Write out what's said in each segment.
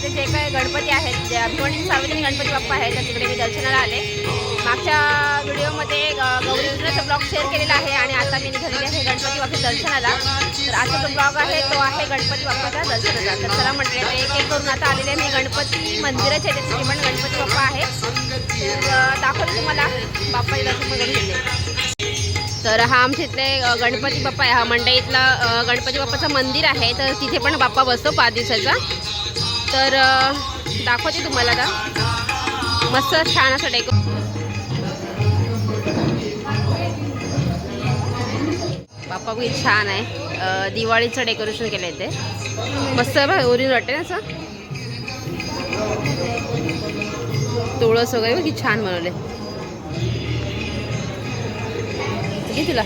इथे जे काही गणपती आहेत जे भिवंडीचे सार्वजनिक गणपती बाप्पा आहेत तर तिकडे मी दर्शनाला आले. मागच्या व्हिडिओमध्ये अ, गौरी ब्लॉग शेअर केलेला आहे आणि आता मी निघालेली आहे गणपती बाप्पाच्या दर्शनाला. तर आजचा जो ब्लॉग आहे तो आहे गणपती बाप्पाच्या दर्शनाचा. तर चला म्हटले तर एक एक करून आता आलेले आहे मी गणपती मंदिराचे आहे तिथे पण गणपती बाप्पा आहे. तर तुम्हाला. बाप्पाचे दर्शन वगैरे घेतले तर हा आमच्या इथले गणपती बाप्पा आहे. हा मंडईतला गणपती बाप्पाचं मंदिर आहे. तर तिथे पण बाप्पा बसतो पाच दिवसाचा तर दाखवते तुम्हाला आता. मस्त छान असं डेको बाप्पा बी छान आहे. दिवाळीचं डेकोरेशन केलं आहे ते. मस्त ओरिजिनल वाटते ना असं? तुळस वगैरे बघ किती छान बनवले तुला?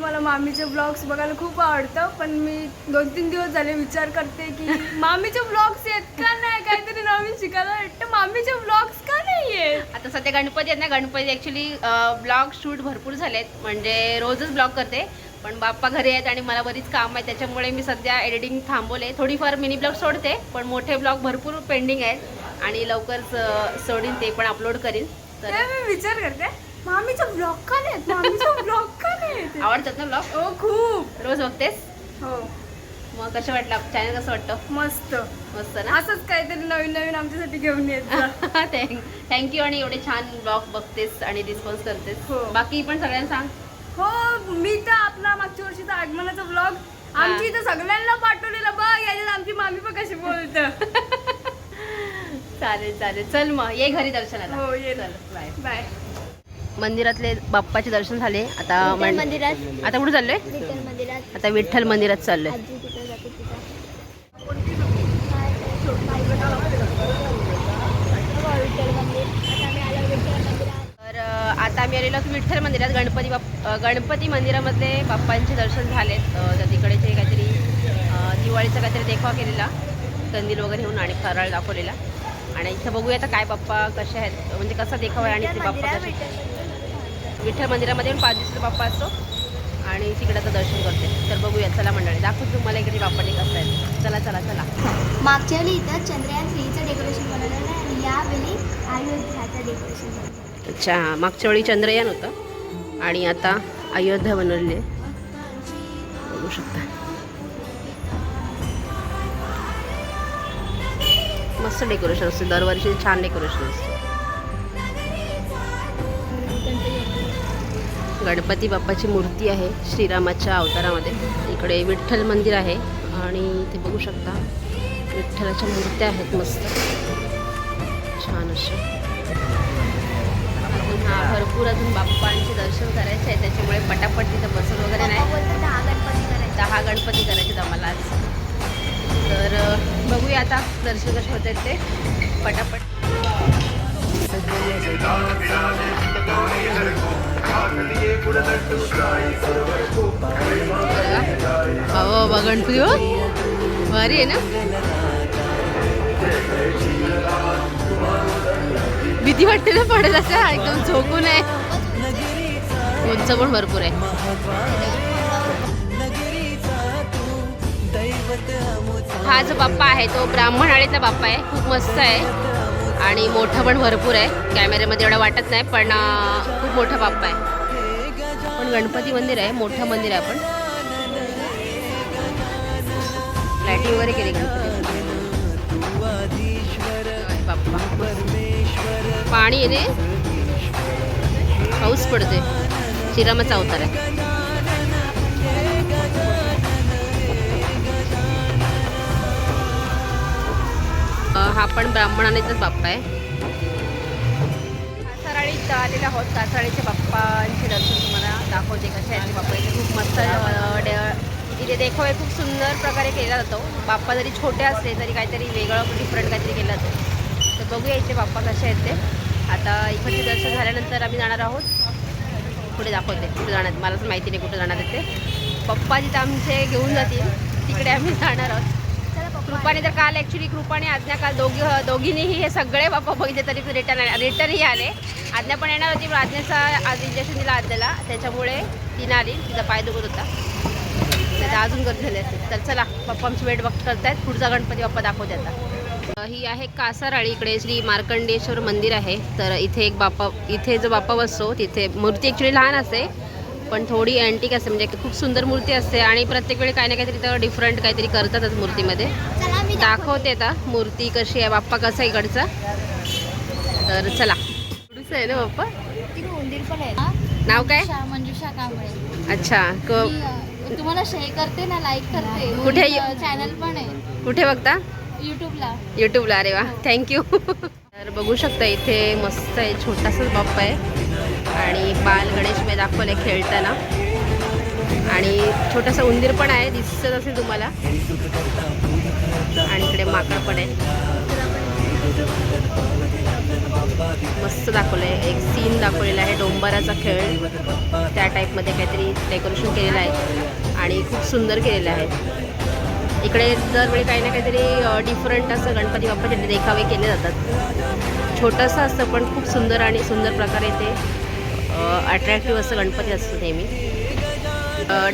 मला मामीचे ब्लॉग्स बघायला खूप आवडतं पण मी दोन तीन दिवस झाले विचार करते की मामीचे ब्लॉग्स येत का नाही? काहीतरी नवीन शिकायला वाटतं मामीचे ब्लॉग्स का नाही येत? आता सध्या गणपती आहेत ना गणपती ॲक्च्युली ब्लॉग शूट भरपूर झालेत. म्हणजे रोजच ब्लॉग करते. पण बाप्पा घरी आहेत आणि मला बरीच काम आहे त्याच्यामुळे मी सध्या एडिटिंग थांबवले थोडीफार मिनी ब्लॉग सोडते पण मोठे ब्लॉग भरपूर पेंडिंग आहेत आणि लवकरच सोडीन ते पण अपलोड करीन. तर मी विचार करते? मामीचे ब्लॉग का नाही? ब्लॉग का नाही? आवडतात ना ब्लॉग हो खूप. रोज बघतेस? हो. मग कसं वाटलं चॅनल कसं वाटतं? मस्त. मस्त ना? असंच काहीतरी नवीन नवीन आमच्यासाठी घेऊन येत. थँक्यू आणि एवढे छान ब्लॉग बघतेस आणि रिस्पॉन्स करतेस. हो. बाकी पण सगळ्यांना सांग. हो मी तर आपला मागच्या वर्षीचा आगमनाचा ब्लॉग आमची इथं सगळ्यांना पाठवलेला. बघ याच्यात आमची मामी पण कशी बोलत. चालेल चालेल. चल मग ये घरी दर्शनाला. हो, ये. चल बाय. बाय. मंदिरातले बाप्पाचे दर्शन झाले. आता विठ्ठल मं- मंदिरात. आता कुठे चाललोय? विठ्ठल मंदिरात. आता विठ्ठल मंदिरात चाललोय. आजी तिथे जाते तिथं. विठ्ठल मंदिर आता आम्ही आलो विठ्ठल मंदिरात तर अं, आता आम्ही आलेलो आहोत विठ्ठल मंदिरात. गणपती बाप अं, गणपती मंदिरामधले बाप्पांचे दर्शन झालेत. तर तिकडेचे काहीतरी दिवाळीचा काहीतरी देखवा केलेला. कंदील वगैरे घेऊन आणि फराळ दाखवलेला. आणि इथं बघूया आता काय बाप्पा कसे आहेत म्हणजे कसा देखावा आहे आणि ते बाप्पा कसे विठ्ठल मंदिरामध्ये येऊन पाच दिवसाचा बाप्पा असतो. आणि तिकडे आता दर्शन करते. तर बघूया चला मंडळी दाखवतो तुम्हाला इकडे बाप्पाने कसं आहे. चला चला चला. मागच्या वेळी इथं चंद्रयान थ्रीचं डेकोरेशन बनवलेलं आणि यावेळी अयोध्याचं डेकोरेशन अच्छा मागच्या वेळी चंद्रयान होतं. आणि आता अयोध्या बनवली आहे. बघू शकता. मस्त डेकोरेशन असते. दरवर्षी छान डेकोरेशन असते. गणपती बाप्पाची मूर्ती आहे श्रीरामाच्या अवतारामध्ये. इकडे विठ्ठल मंदिर आहे आणि ते बघू शकता. विठ्ठलाच्या मूर्त्या आहेत मस्त. छान अशा. हा भरपूर अजून बाप्पांचे दर्शन करायचे आहे त्याच्यामुळे पटापट तिथं बसून वगैरे नाही. दहा गणपती करायचे. दहा गणपती करायचे आम्हाला आज. तर बघूया आता दर्शन कसे होत आहेत ते. पटापट. हो बा गणपती हो. भारी आहे ना? भीती वाटते ना पडेल असं. एकदम झोकून आहे उंच पण भरपूर आहे. हा जो बाप्पा आहे तो ब्राह्मण आळीतला बाप्पा आहे. खूप मस्त आहे. आणि मोठं पण भरपूर आहे. कॅमेऱ्यामध्ये एवढं वाटत नाही पण खूप मोठा बाप्पा आहे. पण गणपती मंदिर आहे मोठं मंदिर आहे आपण लाईटिंग वगैरे केली गणपती. बाप्पा. पाणी येते पाऊस पडते श्रीरामाचा अवतार आहे. हा पण ब्राह्मणानेचाच बाप्पा आहे. कासाराळीत आलेला आहोत कासाराळीच्या बाप्पांचे दर्शन तुम्हाला दाखवते कसे आहेत बाप्पा इथे खूप मस्त इथे देखावे खूप सुंदर प्रकारे केला जातो. बाप्पा जरी छोटे असले तरी काहीतरी वेगळं डिफरंट काहीतरी केलं जातं. तर बघूया इथे बाप्पा कसे आहेत ते. आता इकडचे दर्शन झाल्यानंतर आम्ही जाणार आहोत. पुढे दाखवते कुठे जाणार मला तर माहिती नाही कुठे जाणार येते ते. पप्पा जिथं आमचे घेऊन जातील. तिकडे आम्ही जाणार आहोत. कृपाने तर काल ॲक्च्युली कृपाने आज्ञा काल दोघी दोघींनीही हे सगळे बाप्पा बघितले तरी रिटर्न रिटर्नही आले आज्ञा पण येणार होती पण आज्ञाचा आज इंजेक्शन दिला आज्ञाला. त्याच्यामुळे तिनं आली तिचा पाय दुखत होता. नाही अजून गर्दी झाली असते तर चला पप्पा आमची वेट बघ करतायत. पुढचा गणपती बाप्पा दाखवते आता. ही आहे कासाराळी इकडे श्री मार्कंडेश्वर मंदिर आहे. तर इथे एक बाप्पा इथे जो बाप्पा बसतो तिथे मूर्ती ॲक्च्युली लहान असते पण थोडी अँटिक असते म्हणजे खूप सुंदर मूर्ती असते आणि प्रत्येक वेळी काही ना काहीतरी तर डिफरंट काहीतरी करतातच मूर्तीमध्ये. दाखवते आता मूर्ती कशी आहे बाप्पा कसा आहे इकडचा. तर चला. आहे ना बाप्पा? उंदीर पण आहे नाव काय? मंजुषा कांबळे. अच्छा तुम्हाला शेअर करते ना लाईक करते. कुठे? चॅनल पण आहे. कुठे बघता? युट्यूबला यूट्यूबला अरे वा. थँक्यू तर बघू शकता इथे मस्त आहे छोटासाच बाप्पा आहे. आणि बाल गणेश मी दाखवलं आहे खेळताना. आणि छोटासा उंदीर पण आहे दिसत असेल तुम्हाला. आणि इकडे माकड पण आहे. मस्त दाखवलं आहे एक सीन दाखवलेला आहे डोंबराचा खेळ. त्या टाईपमध्ये काहीतरी डेकोरेशन केलेलं आहे. आणि खूप सुंदर केलेलं आहे. इकडे दरवेळी काही ना काहीतरी डिफरंट असं गणपती बाप्पाचे देखावे केले जातात. छोटंसं असतं पण खूप सुंदर आणि सुंदर प्रकारे ते अट्रॅक्टिव्ह असं गणपती असतो नेहमी.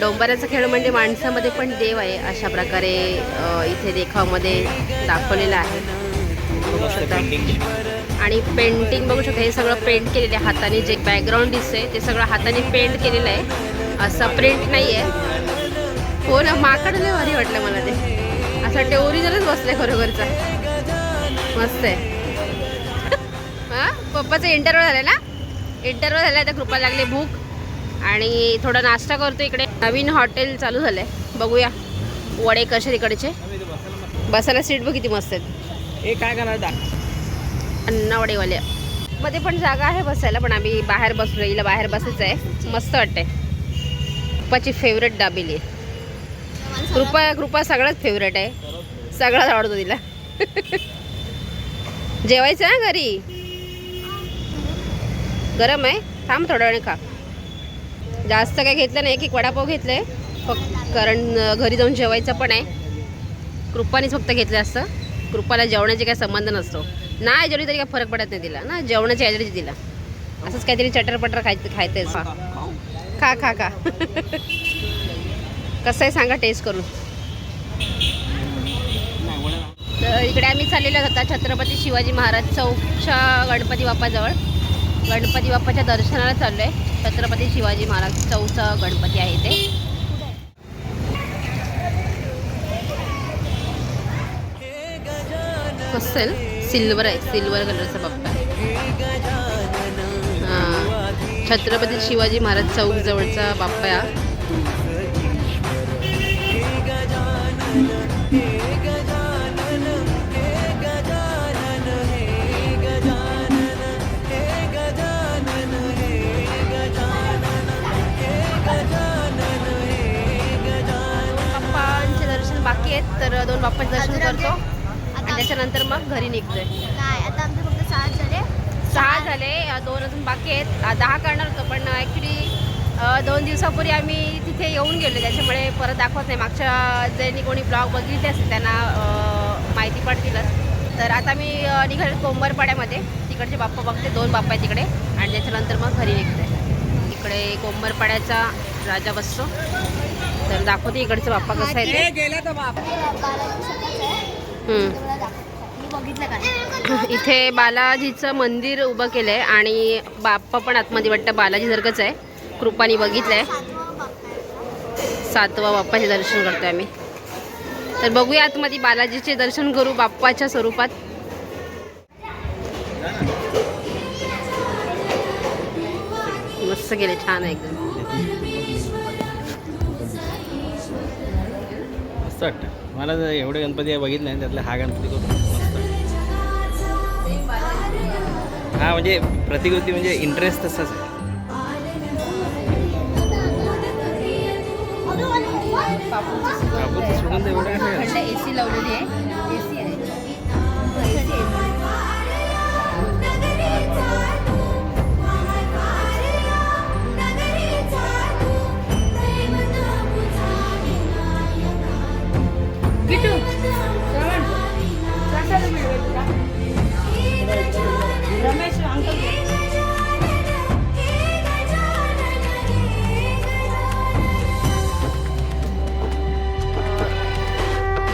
डोंबऱ्याचा खेळ म्हणजे माणसामध्ये पण देव आहे अशा प्रकारे इथे देखावामध्ये दाखवलेलं आहे. बघू शकता. आणि पेंटिंग बघू शकता हे सगळं पेंट केलेलं आहे हाताने. जे बॅकग्राऊंड दिसतंय ते सगळं हाताने पेंट केलेलं आहे. असं प्रिंट नाही आहे हो ना माकड लय भारी वाटलं मला ते. असं वाटतं ओरिजिनलच बसलंय खरोखरचा. मस्त आहे. हां पप्पाचं इंटरव्ह्यू झालं ना? इंटरव्ह्यू झाला तर कृपा लागले भूक. आणि थोडा नाश्ता करतो इकडे. नवीन हॉटेल चालू झालं आहे बघूया. वडे कसे तिकडचे बसायला सीट बघ किती मस्त आहेत. हे काय करणार अण्णा वडेवाले. मध्ये पण जागा आहे बसायला पण आम्ही बाहेर बसलो हिला बाहेर बसायचं आहे मस्त वाटतंय. पप्पाची फेवरेट दाबेली आहे. कृपा कृपा सगळ्यात फेवरेट आहे. सगळ्यात आवडतो तिला. जेवायचं ना घरी? गरम आहे? थांब थोड्या वेळ खा. जास्त काय घेतलं नाही एक एक वडापाव घेतलं. आहे फक्त कारण घरी जाऊन जेवायचं पण आहे. कृपानेच फक्त घेतलं असतं कृपाला जेवणाचे काय संबंध नसतो. नाही जेवली तरी काय फरक पडत नाही तिला. ना जेवणाची ॲलर्जी तिला. असंच काहीतरी चटरपटर खायचं खायचं खा खा खा. कसं आहे सांगा टेस्ट करून. तर इकडे आम्ही चाललेलो होता छत्रपती शिवाजी महाराज चौकच्या गणपती बाप्पाजवळ. गणपती बाप्पाच्या दर्शनाला चाललो आहे छत्रपती शिवाजी महाराज चौचा गणपती आहे ते कसं सिल्वर आहे. सिल्वर कलरचा बाप्पा. हां. छत्रपती शिवाजी महाराज चौक जवळचा बाप्पा. तर दोन बाप्पांचे दर्शन करतो. आणि त्याच्यानंतर मग घरी निघतोय. नाही आता आमचे फक्त सात झाले. सहा झाले. दोन अजून बाकी आहेत. दहा करणार होतो पण ॲक्च्युली दोन दिवसापूर्वी आम्ही तिथे येऊन गेलो. त्याच्यामुळे परत दाखवत नाही. मागच्या ज्यांनी कोणी ब्लॉग बघितले असेल त्यांना माहिती पडतीलच. तर आता मी निघाले कोंबरपाड्यामध्ये. तिकडचे बाप्पा बघते. दोन बाप्पा आहेत तिकडे. आणि त्याच्यानंतर मग घरी निघते इकडे कोंबरपाड्याचा राजा बसतो. तर दाखवते इकडचं बाप्पा कसं आहे ते. इथे बालाजीचं मंदिर उभं केलं आहे आणि बाप्पा पण आतमध्ये वाटतं बालाजीसारखंच आहे. कृपाने बघितलं आहे सातवा बाप्पा आहे. सातवा बाप्पाचे दर्शन करतो आम्ही. तर बघूया आतमध्ये बालाजीचे दर्शन करू बाप्पाच्या स्वरूपात. मस्त गेले छान आहे एकदम. मस्त वाटतं. मला जर एवढे गणपती बघितले नाही त्यातला हा गणपती खूप मस्त. हा म्हणजे प्रतिकृती म्हणजे इंटरेस्ट तसाच आहे. सोडून तर एवढं कसं आहे? थंड ए सी लावलेली आहे. ए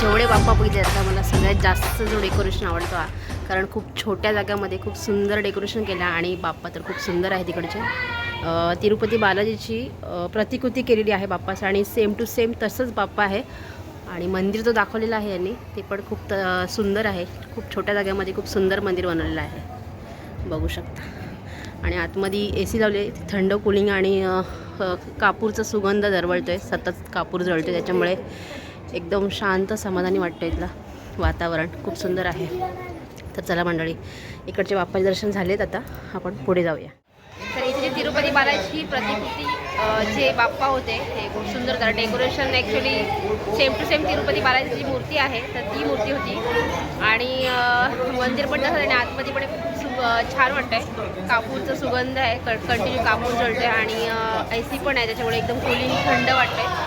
जेवढे बाप्पा बघितले आता मला सगळ्यात जास्त जो डेकोरेशन आवडतो हा. कारण खूप छोट्या जाग्यामध्ये खूप सुंदर डेकोरेशन केलं आणि बाप्पा तर खूप सुंदर आहे तिकडचे. तिरुपती बालाजीची प्रतिकृती केलेली आहे बाप्पाचं आणि सेम टू सेम तसंच बाप्पा आहे. आणि मंदिर जो दाखवलेलं आहे यांनी ते पण खूप त- सुंदर आहे. खूप छोट्या जागेमध्ये खूप सुंदर मंदिर बनवलेलं आहे. बघू शकता. आणि आतमध्ये ए सी लावले थंड कुलिंग आणि कापूरचा सुगंध दरवळतो आहे सतत कापूर जळतो त्याच्यामुळे. एकदम शांत समाधानी वाटतं इथलं वातावरण. खूप सुंदर आहे. तर चला मंडळी इकडचे बाप्पाचे दर्शन झालेत आता. आपण पुढे जाऊया. तर इथे जे तिरुपती बालाजी प्रतिकृती जे बाप्पा होते ते खूप सुंदर झालं decoration actually same to same Tirupati बालाजीची मूर्ती आहे तर ती मूर्ती होती. आणि मंदिर पण तसं आणि आतमध्ये पण खूप सु अ, छान वाटतंय. कापूरचा सुगंध आहे कंटिन्यू कापूर जळतोय आणि ए सी पण आहे त्याच्यामुळे एकदम कुलिंग थंड वाटतंय.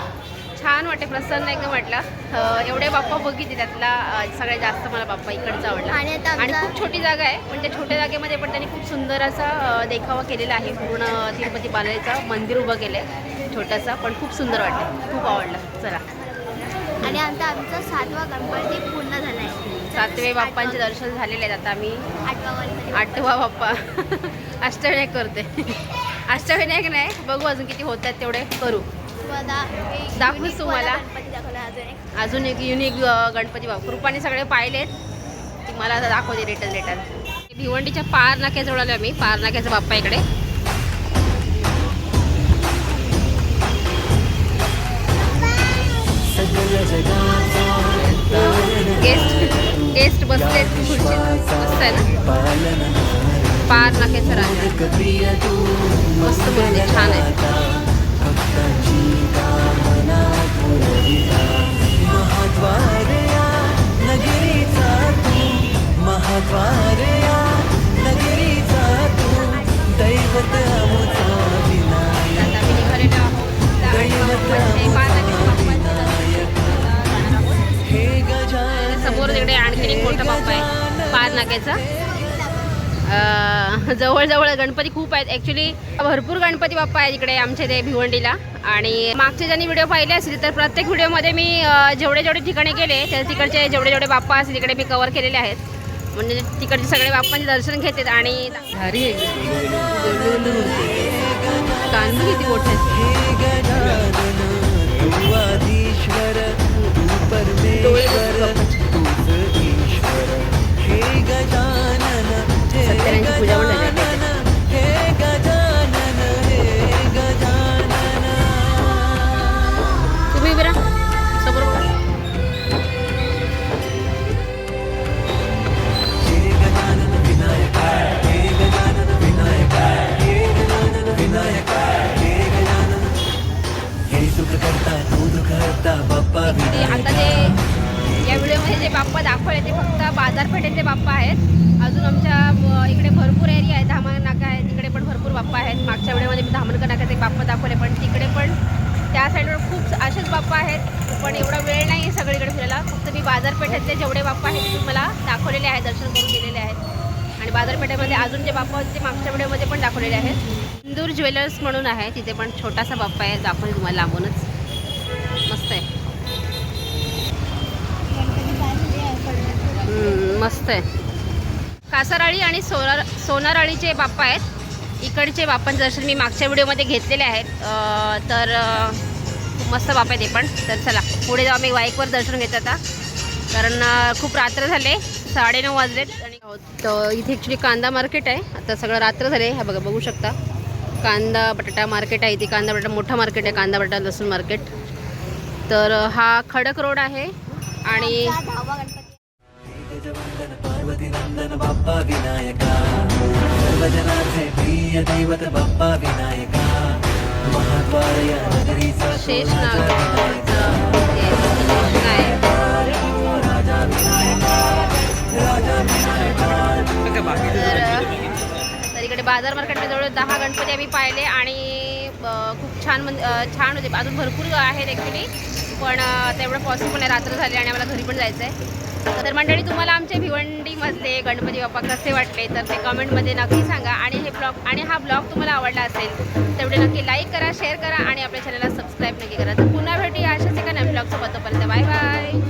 छान वाटते प्रसन्न एकदम वाटला. अ, एवढे बाप्पा बघितले त्यातला सगळ्यात जास्त मला बाप्पा इकडचा आवडला. आणि खूप छोटी जागा आहे पण त्या छोट्या जागेमध्ये पण त्यांनी खूप सुंदर असा देखावा केलेला आहे. पूर्ण तिरुपती बालाजीचं मंदिर उभं केलं आहे छोटंसं पण खूप सुंदर वाटतं खूप आवडलं. चला. आणि आता आमचा सातवा गणपती पूर्ण झाला आहे सातवे बाप्पांचे दर्शन झालेले आहेत आता आम्ही. आठवा बाप्पा. अष्टविनायक करते. अष्टविनायक नाही बघू अजून किती होत आहेत तेवढे करू. दाखवूच तुम्हाला. अजून एक. युनिक गणपती बाप्पा. कृपाने सगळे पाहिलेत मला आता दाखवते रिटर्न रिटर्न भिवंडीच्या पार नाक्याजवळ आलो आम्ही. पार नाक्याचा बाप्पा इकडे. गेस्ट गेस्ट खुर्चीत मस्त आहे ना? पार नाक्याचं राजा. मस्त मूर्ती छान आहे. महाद्वारया नगरीचा तू महाद्वारया नगरीचा तू दैवत अमुचा विनायक. दैवत हे समोर तिकडे आणखी एक मोठा बाप्पा आहे पार नाक्याचा. जवळजवळ गणपती खूप आहेत. ॲक्च्युली भरपूर गणपती बाप्पा आहेत इकडे आमच्या इथे भिवंडीला. आणि मागचे ज्यांनी व्हिडिओ पाहिले असतील तर प्रत्येक व्हिडिओमध्ये मी जेवढे जेवढे ठिकाणी गेले त्या तिकडचे जेवढे जेवढे बाप्पा असतील तिकडे मी कवर केलेले आहेत. म्हणजे तिकडचे सगळे बाप्पांचे दर्शन घेतात आणि कांदू किती मोठे हरता पूजा ते विनायक आता जे या व्हिडिओमध्ये जे बाप्पा दाखवले ते फक्त बाजारपेठेचे बाप्पा आहेत. अजून आमच्या इकडे भरपूर एरिया आहे धामण नाका आहे तिकडे पण भरपूर बाप्पा आहेत. मागच्या व्हिडिओमध्ये मी धामणका नाक्याचे बाप्पा दाखवले पण तिकडे पण त्या साईडवर खूप असेच बाप्पा आहेत. पण एवढा वेळ नाही आहे सगळीकडे फिरायला. फक्त मी बाजारपेठेतले जेवढे बाप्पा आहेत ते तुम्हाला दाखवलेले आहेत दर्शन करून दिलेले आहेत. आणि बाजारपेठेमध्ये अजून जे बाप्पा होते ते मागच्या व्हिडिओमध्ये पण दाखवलेले आहेत. इंदूर ज्वेलर्स म्हणून आहे तिथे पण छोटासा बाप्पा आहे दाखवले तुम्हाला लांबूनच मस्त आहे. मस्त आहे. कासाराळी आणि सोनार सोनाराळीचे बाप्पा आहेत. इकडचे बाप्पांचं जसे मी मागच्या व्हिडिओमध्ये घेतलेले आहेत. तर मस्त बाप्पा आहे ते पण. तर चला पुढे जाऊ आम्ही बाईकवर दर्शन घेत आता. कारण खूप रात्र झाले. साडेनऊ वाजलेत आणि तर इथे ॲक्च्युली कांदा मार्केट आहे. आता सगळं रात्र झाले. हा बघा बघू शकता. कांदा बटाटा मार्केट आहे. इथे कांदा बटाटा मोठं मार्केट आहे. कांदा बटाटा लसूण मार्केट तर हा खडक रोड आहे. आणि नंदन बाप्पा विनायका. सर्वजनाचे प्रिय दैवत बाप्पा विनायका. नगरीचा राजा राजा विनायका. तर इकडे बाजार मार्केटमध्ये जवळ दहा गणपती आम्ही पाहिले आणि खूप छान म्हणजे छान होते. अजून भरपूर आहेत ॲक्च्युली पण तेवढं पॉसिबल नाही. रात्र झाली आणि आम्हाला घरी पण जायचं आहे तर मंडळी तुम्हाला आमचे भिवंडीमधले गणपती बाप्पा कसे वाटले तर ते कमेंटमध्ये नक्की सांगा. आणि हे ब्लॉग आणि हा ब्लॉग तुम्हाला आवडला असेल तेवढे नक्की लाईक करा शेअर करा आणि आपल्या चॅनलला सबस्क्राईब नक्की करा. तर पुन्हा भेटी अशाच एका नवीन ब्लॉगसोबत बाय बाय